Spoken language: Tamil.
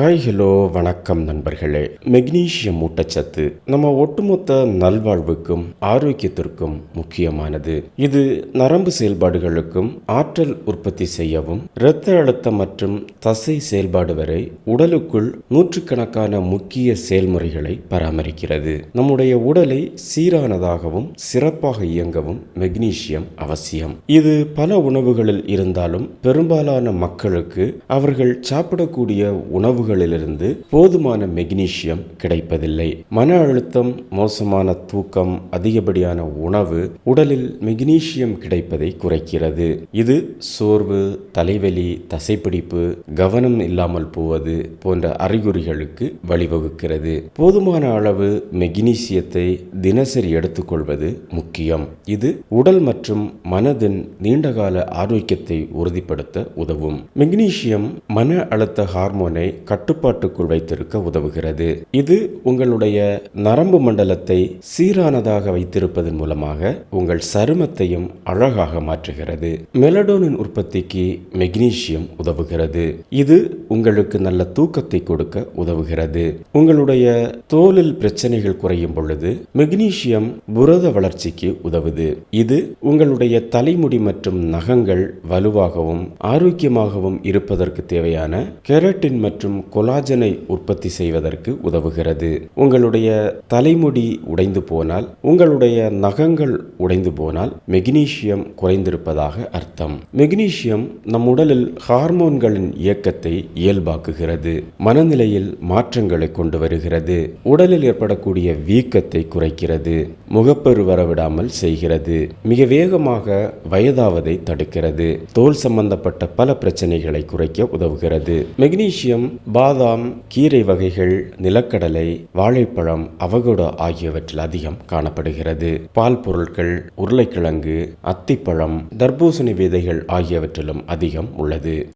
ஹாய் ஹலோ வணக்கம் நண்பர்களே. மெக்னீசியம் ஊட்டச்சத்து நம்ம ஒட்டுமொத்த நல்வாழ்வுக்கும் ஆரோக்கியத்திற்கும் முக்கியமானது. இது நரம்பு செயல்பாடுகளுக்கும் ஆற்றல் உற்பத்தி செய்யவும் இரத்த அழுத்தம் மற்றும் தசை செயல்பாடு வரை உடலுக்குள் நூற்றுக்கணக்கான முக்கிய செயல்முறைகளை பராமரிக்கிறது. நம்முடைய உடலை சீரானதாகவும் சிறப்பாக இயங்கவும் மெக்னீசியம் அவசியம். இது பல உணவுகளில் இருந்தாலும் பெரும்பாலான மக்களுக்கு அவர்கள் சாப்பிடக்கூடிய உணவுகளிலிருந்து போதுமான மெக்னீசியம் கிடைப்பதில்லை. மன அழுத்தம் மோசமான தூக்கம் அதிகப்படியான உணவு உடலில் மெக்னீசியம் கிடைப்பதை குறைக்கிறது. இது சோர்வு தலைவலி தசைப்பிடிப்பு கவனம் இல்லாமல் போவது போன்ற அறிகுறிகளுக்கு வழிவகுக்கிறது. போதுமான அளவு மெக்னீசியத்தை தினசரி எடுத்துக்கொள்வது முக்கியம். இது உடல் மற்றும் மனதின் நீண்டகால ஆரோக்கியத்தை உறுதிப்படுத்த உதவும். மெக்னீசியம் மன அழுத்த ஹார்மோனை கட்டுப்பாட்டுக்குள் வைத்திருக்க உதவுகிறது. இது உங்களுடைய நரம்பு மண்டலத்தை சீரானதாக வைத்திருப்பதன் மூலமாக உங்கள் சருமத்தையும் அழகாக மாற்றுகிறது. மெலடோனின் உற்பத்திக்கு மெக்னீசியம் உதவுகிறது. இது உங்களுக்கு நல்ல தூக்கத்தை கொடுக்க உதவுகிறது. உங்களுடைய தோலில் பிரச்சனைகள் குறையும் பொழுது மெக்னீசியம் புரத வளர்ச்சிக்கு உதவுது. இது உங்களுடைய தலைமுடி மற்றும் நகங்கள் வலுவாகவும் ஆரோக்கியமாகவும் இருப்பதற்கு தேவையான கெரட்டின் மற்றும் கொலாஜனை உற்பத்தி செய்வதற்கு உதவுகிறது. உங்களுடைய தலைமுடி உடைந்து போனால் உங்களுடைய நகங்கள் உடைந்து போனால் மெக்னீசியம் குறைந்திருப்பதாக அர்த்தம். மெக்னீசியம் நம் உடலில் ஹார்மோன்களின் இயக்கத்தை இயல்பாக்குகிறது. மனநிலையில் மாற்றங்களை கொண்டு வருகிறது. உடலில் ஏற்படக்கூடிய வீக்கத்தை குறைக்கிறது. முகப்பரு வரவிடாமல் செய்கிறது. மிக வேகமாக வயதாவதை தடுக்கிறது. தோல் சம்பந்தப்பட்ட பல பிரச்சனைகளை குறைக்க உதவுகிறது. மெக்னீசியம் பாதாம் கீரை வகைகள் நிலக்கடலை வாழைப்பழம் அவகோடோ ஆகியவற்றில் அதிகம் காணப்படுகிறது. பால் பொருட்கள் உருளைக்கிழங்கு அத்திப்பழம் தர்பூசணி விதைகள் ஆகியவற்றிலும் அதிகம் உள்ளது.